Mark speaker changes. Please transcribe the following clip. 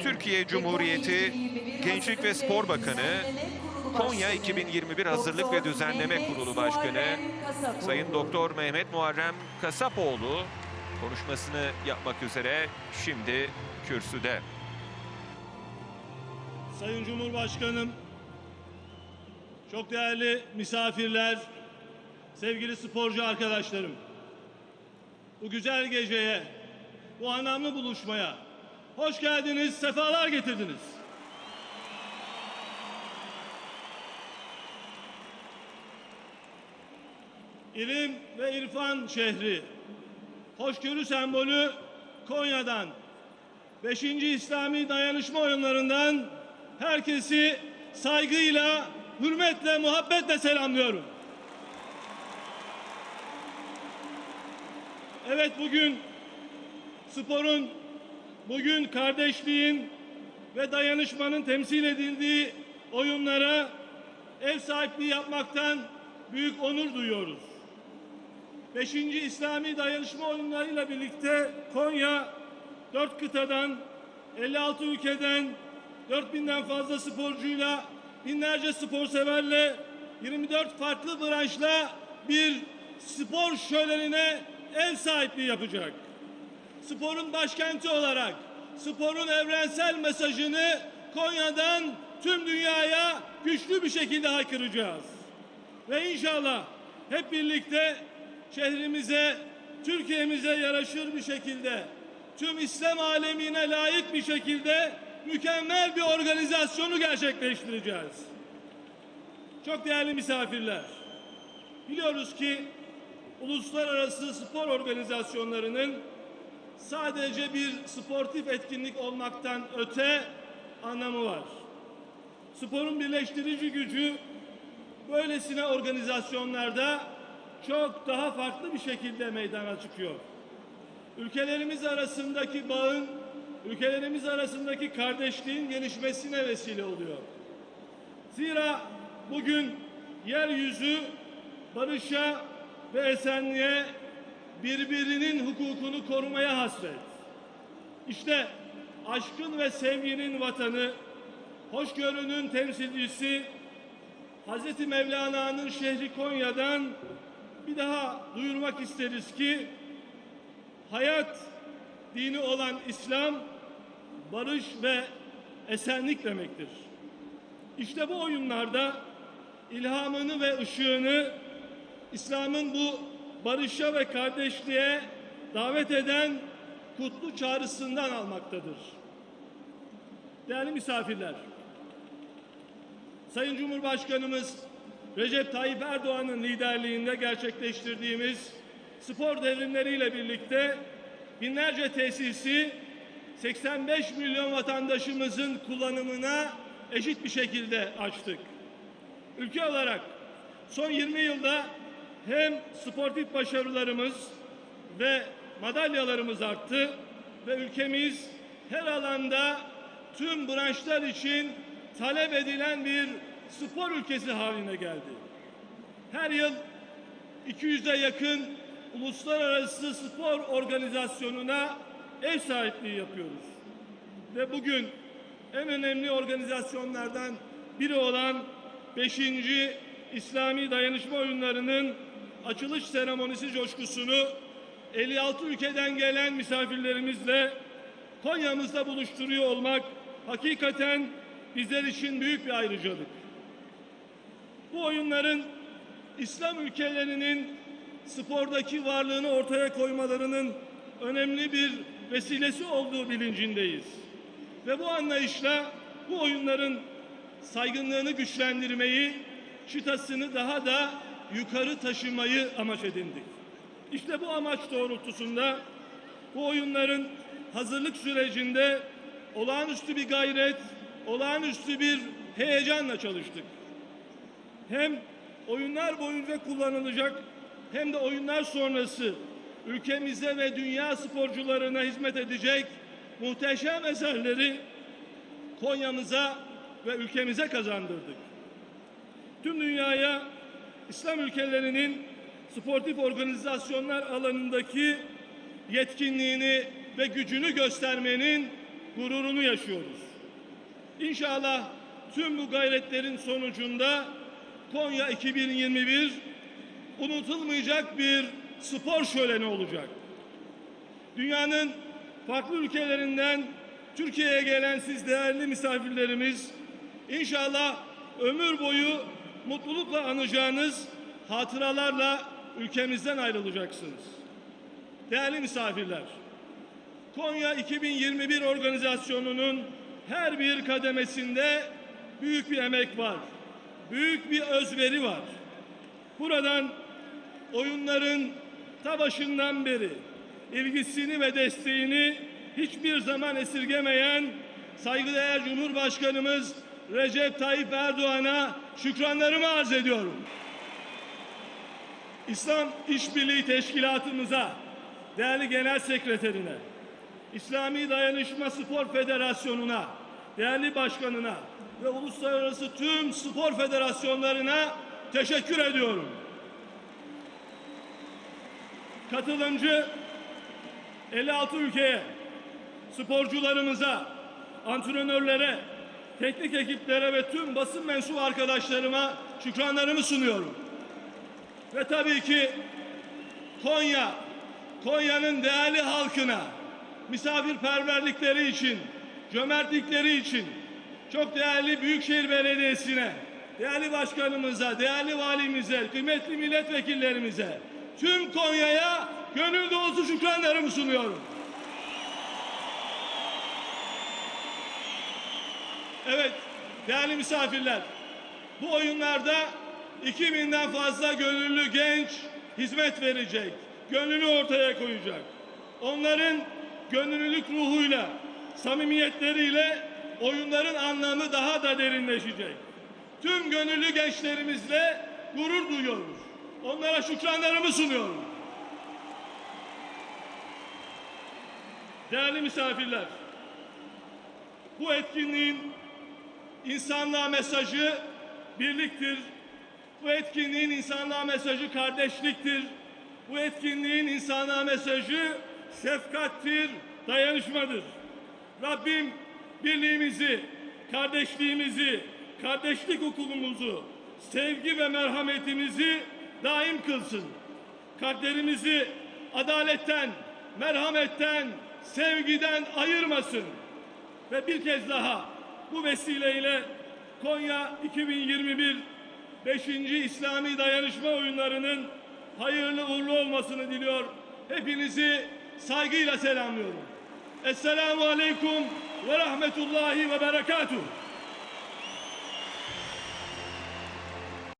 Speaker 1: Türkiye Cumhuriyeti Gençlik ve Spor Bakanı, Konya 2021 Hazırlık ve Düzenleme Kurulu Başkanı Sayın Doktor Mehmet Muharrem Kasapoğlu konuşmasını yapmak üzere şimdi kürsüde.
Speaker 2: Sayın Cumhurbaşkanım, çok değerli misafirler, sevgili sporcu arkadaşlarım. Bu güzel geceye, bu anlamlı buluşmaya hoş geldiniz, sefalar getirdiniz. İlim ve irfan şehri, hoşgörü sembolü Konya'dan 5. İslami Dayanışma Oyunlarından herkesi saygıyla, hürmetle, muhabbetle selamlıyorum. Evet bugün sporun, bugün kardeşliğin ve dayanışmanın temsil edildiği oyunlara ev sahipliği yapmaktan büyük onur duyuyoruz. 5. İslami Dayanışma Oyunları'yla birlikte Konya dört kıtadan 56 ülkeden 4000'den fazla sporcuyla binlerce spor severle 24 farklı branşla bir spor şölenine ev sahipliği yapacak. Sporun başkenti olarak sporun evrensel mesajını Konya'dan tüm dünyaya güçlü bir şekilde haykıracağız. Ve inşallah hep birlikte şehrimize, Türkiye'mize yaraşır bir şekilde, tüm İslam alemine layık bir şekilde mükemmel bir organizasyonu gerçekleştireceğiz. Çok değerli misafirler, biliyoruz ki uluslararası spor organizasyonlarının sadece bir sportif etkinlik olmaktan öte anlamı var. Sporun birleştirici gücü böylesine organizasyonlarda çok daha farklı bir şekilde meydana çıkıyor. Ülkelerimiz arasındaki bağın, ülkelerimiz arasındaki kardeşliğin gelişmesine vesile oluyor. Zira bugün yeryüzü barışa ve esenliğe birbirinin hukukunu korumaya hasret. İşte aşkın ve sevginin vatanı, hoşgörünün temsilcisi, Hazreti Mevlana'nın şehri Konya'dan bir daha duyurmak isteriz ki hayat dini olan İslam barış ve esenlik demektir. İşte bu oyunlarda ilhamını ve ışığını İslam'ın bu barışa ve kardeşliğe davet eden kutlu çağrısından almaktadır. Değerli misafirler, Sayın Cumhurbaşkanımız Recep Tayyip Erdoğan'ın liderliğinde gerçekleştirdiğimiz spor devrimleriyle birlikte binlerce tesisi 85 milyon vatandaşımızın kullanımına eşit bir şekilde açtık. Ülke olarak son 20 yılda hem sportif başarılarımız ve madalyalarımız arttı ve ülkemiz her alanda tüm branşlar için talep edilen bir spor ülkesi haline geldi. Her yıl 200'e yakın uluslararası spor organizasyonuna ev sahipliği yapıyoruz. Ve bugün en önemli organizasyonlardan biri olan 5. İslami Dayanışma Oyunları'nın açılış seremonisi coşkusunu 56 ülkeden gelen misafirlerimizle Konya'mızda buluşturuyor olmak hakikaten bizler için büyük bir ayrıcalık. Bu oyunların İslam ülkelerinin spordaki varlığını ortaya koymalarının önemli bir vesilesi olduğu bilincindeyiz. Ve bu anlayışla bu oyunların saygınlığını güçlendirmeyi, çıtasını daha da yukarı taşımayı amaç edindik. İşte bu amaç doğrultusunda bu oyunların hazırlık sürecinde olağanüstü bir gayret, olağanüstü bir heyecanla çalıştık. Hem oyunlar boyunca kullanılacak hem de oyunlar sonrası ülkemize ve dünya sporcularına hizmet edecek muhteşem eserleri Konya'mıza ve ülkemize kazandırdık. Tüm dünyaya İslam ülkelerinin sportif organizasyonlar alanındaki yetkinliğini ve gücünü göstermenin gururunu yaşıyoruz. İnşallah tüm bu gayretlerin sonucunda Konya 2021 unutulmayacak bir spor şöleni olacak. Dünyanın farklı ülkelerinden Türkiye'ye gelen siz değerli misafirlerimiz inşallah ömür boyu mutlulukla anacağınız hatıralarla ülkemizden ayrılacaksınız. Değerli misafirler, Konya 2021 organizasyonunun her bir kademesinde büyük bir emek var. Büyük bir özveri var. Buradan oyunların ta başından beri ilgisini ve desteğini hiçbir zaman esirgemeyen saygıdeğer Cumhurbaşkanımız Recep Tayyip Erdoğan'a şükranlarımı arz ediyorum. İslam İşbirliği Teşkilatımıza, değerli Genel Sekreterine, İslami Dayanışma Spor Federasyonu'na, değerli başkanına ve uluslararası tüm spor federasyonlarına teşekkür ediyorum. Katılımcı 56 ülkeye, sporcularımıza, antrenörlere, teknik ekiplere ve tüm basın mensubu arkadaşlarıma şükranlarımı sunuyorum. Ve tabii ki Konya, Konya'nın değerli halkına misafirperverlikleri için, cömertlikleri için çok değerli Büyükşehir Belediyesi'ne, değerli başkanımıza, değerli valimize, kıymetli milletvekillerimize, tüm Konya'ya gönül dolusu şükranlarımı sunuyorum. Evet, değerli misafirler, bu oyunlarda 2000'den fazla gönüllü genç hizmet verecek, gönlünü ortaya koyacak. Onların gönüllülük ruhuyla, samimiyetleriyle oyunların anlamı daha da derinleşecek. Tüm gönüllü gençlerimizle gurur duyuyoruz. Onlara şükranlarımı sunuyorum. Değerli misafirler, bu etkinliğin insanlığa mesajı birliktir. Bu etkinliğin insanlığa mesajı kardeşliktir. Bu etkinliğin insanlığa mesajı şefkattir, dayanışmadır. Rabbim birliğimizi, kardeşliğimizi, kardeşlik hukulumuzu, sevgi ve merhametimizi daim kılsın. Kalplerimizi adaletten, merhametten, sevgiden ayırmasın. Ve bir kez daha bu vesileyle Konya 2021 5. İslami Dayanışma Oyunları'nın hayırlı uğurlu olmasını diliyor. Hepinizi saygıyla selamlıyorum. Esselamu Aleyküm ve Rahmetullahi ve Berekatuhu.